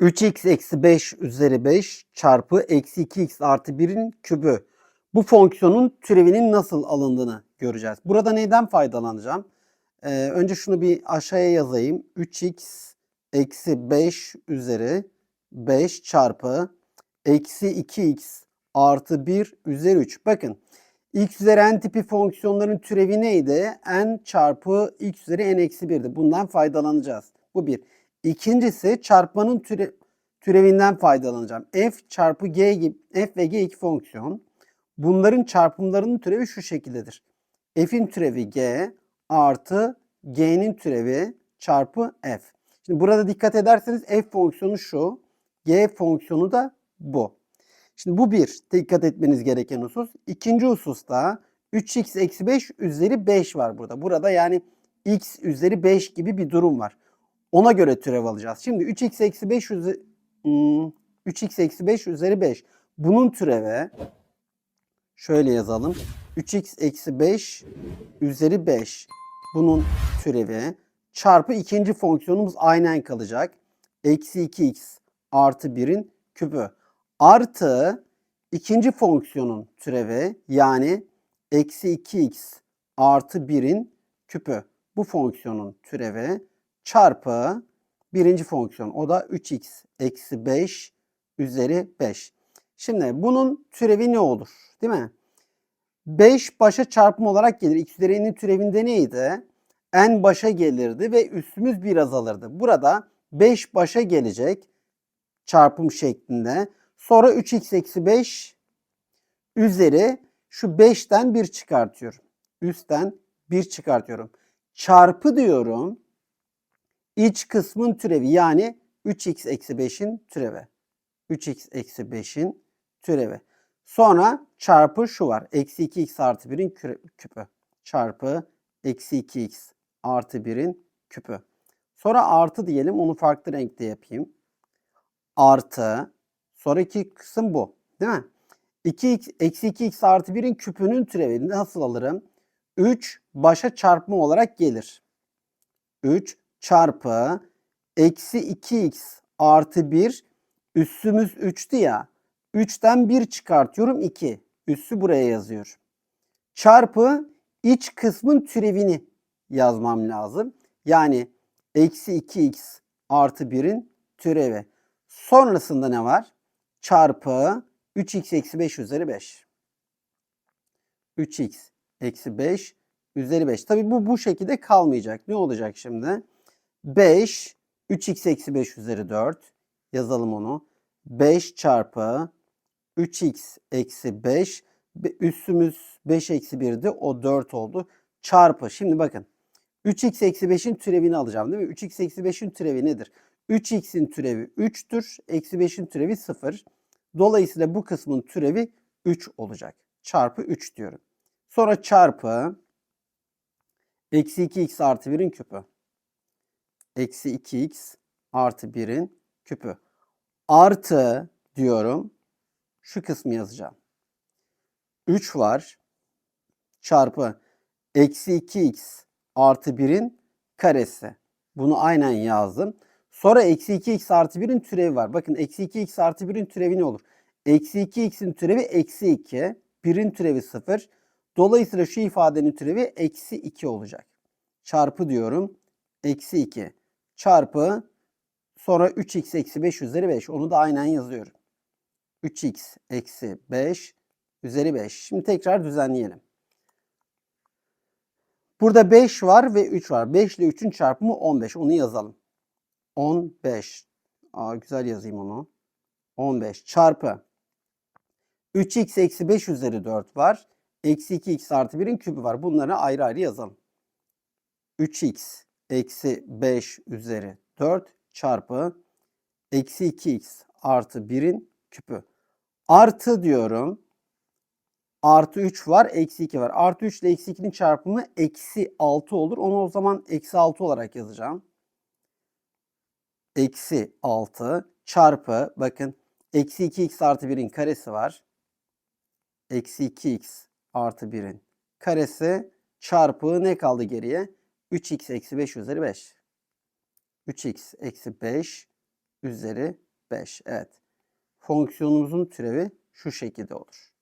3x eksi 5 üzeri 5 çarpı eksi 2x artı 1'in kübü. Bu fonksiyonun türevinin nasıl alındığını göreceğiz. Burada neyden faydalanacağım? Ee, önce şunu bir aşağıya yazayım. 3x eksi 5 üzeri 5 çarpı eksi 2x artı 1 üzeri 3. Bakın x üzeri n tipi fonksiyonların türevi neydi? n çarpı x üzeri n eksi 1'di. Bundan faydalanacağız. Bu bir. İkincisi çarpmanın türe, türevinden faydalanacağım. f çarpı g gibi f ve g iki fonksiyon. Bunların çarpımlarının türevi şu şekildedir. f'in türevi g artı g'nin türevi çarpı f. Şimdi burada dikkat ederseniz f fonksiyonu şu. G fonksiyonu da bu. Şimdi bu bir dikkat etmeniz gereken husus. İkinci hususta 3x eksi 5 üzeri 5 var burada. Burada yani x üzeri 5 gibi bir durum var. Ona göre türev alacağız. Şimdi 3x eksi 5 üzeri 3x eksi 5 üzeri 5. Bunun türevi şöyle yazalım. 3x eksi 5 üzeri 5. Bunun türevi çarpı ikinci fonksiyonumuz aynen kalacak. Eksi 2x artı 1'in küpü. Artı ikinci fonksiyonun türevi yani eksi 2x artı 1'in küpü. Bu fonksiyonun türevi çarpı birinci fonksiyon. O da 3x eksi 5 üzeri 5. Şimdi bunun türevi ne olur? Değil mi? 5 başa çarpım olarak gelir. X üzeri n'in türevinde neydi? n başa gelirdi ve üstümüz bir azalırdı. Burada 5 başa gelecek çarpım şeklinde. Sonra 3x eksi 5 üzeri şu 5'ten 1 çıkartıyorum. Üstten 1 çıkartıyorum. Çarpı diyorum. İç kısmın türevi yani 3x eksi 5'in türevi. 3x eksi 5'in türevi. Sonra çarpı şu var. Eksi 2x artı 1'in küpü. Çarpı eksi 2x artı 1'in küpü. Sonra artı diyelim. Onu farklı renkte yapayım. Artı. Sonraki kısım bu. Değil mi? 2x, eksi 2x artı 1'in küpünün türevini nasıl alırım? 3 başa çarpma olarak gelir. 3 çarpı eksi 2x artı 1 üssümüz 3'tü ya. 3'ten 1 çıkartıyorum 2. Üssü buraya yazıyor. Çarpı iç kısmın türevini yazmam lazım. Yani eksi 2x artı 1'in türevi. Sonrasında ne var? Çarpı 3x eksi 5 üzeri 5. 3x eksi 5 üzeri 5. Tabi bu bu şekilde kalmayacak. Ne olacak şimdi? 5 3x eksi 5 üzeri 4 yazalım onu. 5 çarpı 3x eksi 5 üssümüz 5 eksi 1'di o 4 oldu. Çarpı şimdi bakın 3x eksi 5'in türevini alacağım değil mi? 3x eksi 5'in türevi nedir? 3x'in türevi 3'tür. Eksi 5'in türevi 0. Dolayısıyla bu kısmın türevi 3 olacak. Çarpı 3 diyorum. Sonra çarpı eksi 2x artı 1'in küpü eksi 2x artı 1'in küpü. Artı diyorum. Şu kısmı yazacağım. 3 var. Çarpı eksi 2x artı 1'in karesi. Bunu aynen yazdım. Sonra eksi 2x artı 1'in türevi var. Bakın eksi 2x artı 1'in türevi ne olur? Eksi 2x'in türevi eksi 2. 1'in türevi 0. Dolayısıyla şu ifadenin türevi eksi 2 olacak. Çarpı diyorum. Eksi 2 çarpı sonra 3x eksi 5 üzeri 5. Onu da aynen yazıyorum. 3x eksi 5 üzeri 5. Şimdi tekrar düzenleyelim. Burada 5 var ve 3 var. 5 ile 3'ün çarpımı 15. Onu yazalım. 15. Aa, güzel yazayım onu. 15 çarpı 3x eksi 5 üzeri 4 var. Eksi 2x artı 1'in kübü var. Bunları ayrı ayrı yazalım. 3x eksi 5 üzeri 4 çarpı eksi 2x artı 1'in küpü. Artı diyorum. Artı 3 var. Eksi 2 var. Artı 3 ile eksi 2'nin çarpımı eksi 6 olur. Onu o zaman eksi 6 olarak yazacağım. Eksi 6 çarpı bakın eksi 2x artı 1'in karesi var. Eksi 2x artı 1'in karesi çarpı ne kaldı geriye? 3x eksi 5 üzeri 5. 3x eksi 5 üzeri 5. Evet. Fonksiyonumuzun türevi şu şekilde olur.